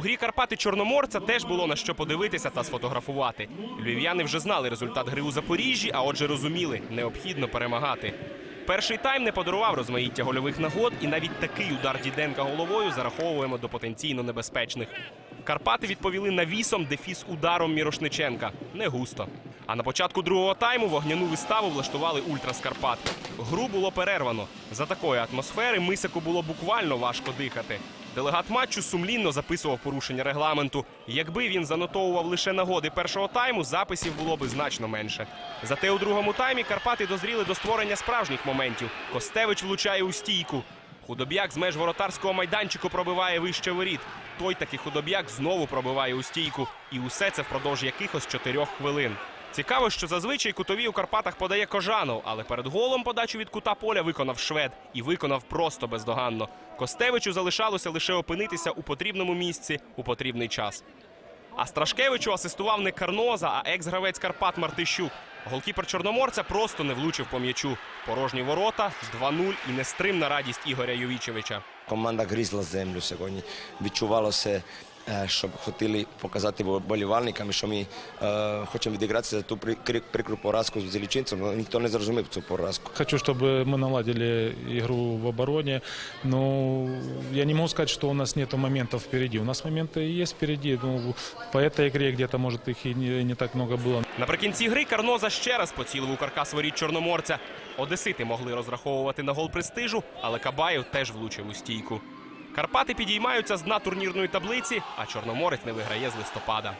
У грі Карпати Чорноморця теж було на що подивитися та сфотографувати. Львів'яни вже знали результат гри у Запоріжжі, а отже розуміли, необхідно перемагати. Перший тайм не подарував розмаїття гольових нагод, і навіть такий удар Діденка головою зараховуємо до потенційно небезпечних. Карпати відповіли навісом дефіс ударом Мірошниченка. Не густо. А на початку другого тайму вогняну виставу влаштували ультра з Карпат. Гру було перервано. За такої атмосфери Мисику було буквально важко дихати. Делегат матчу сумлінно записував порушення регламенту. Якби він занотовував лише нагоди першого тайму, записів було би значно менше. Зате у другому таймі Карпати дозріли до створення справжніх моментів. Костевич влучає у стійку. Худоб'як з меж воротарського майданчику пробиває вище воріт. Той таки худоб'як знову пробиває у стійку. І усе це впродовж якихось чотирьох хвилин. Цікаво, що зазвичай кутові у Карпатах подає Кожанов, але перед голом подачу від кута поля виконав швед і виконав просто бездоганно. Костевичу залишалося лише опинитися у потрібному місці у потрібний час. А Страшкевичу асистував не Карноза, а екс-гравець Карпат Мартищук. Голкіпер Чорноморця просто не влучив по м'ячу. Порожні ворота, 2-0 і нестримна радість Ігоря Йовічевича. Команда гризла землю сьогодні. Відчувало се, е, що хотіли показати болівальникам, що ми е, хочемо відігратися за ту при- кри- прикру поразку з Зелічинцем, але ніхто не зрозумів цю поразку. Хочу, чтобы мы наладили игру в обороне. Но я не могу сказать, что у нас нет моментов впереди. У нас моменты есть впереди. Ну, по этой игре где-то, может, их и не, не так много было. Наприкінці гри Карноза ще раз поцілив у каркас воріт Чорноморця. Одесити могли розраховувати на гол престижу, але Кабаєв теж влучив у стійку. Карпати підіймаються з дна турнірної таблиці, а Чорноморець не виграє з листопада.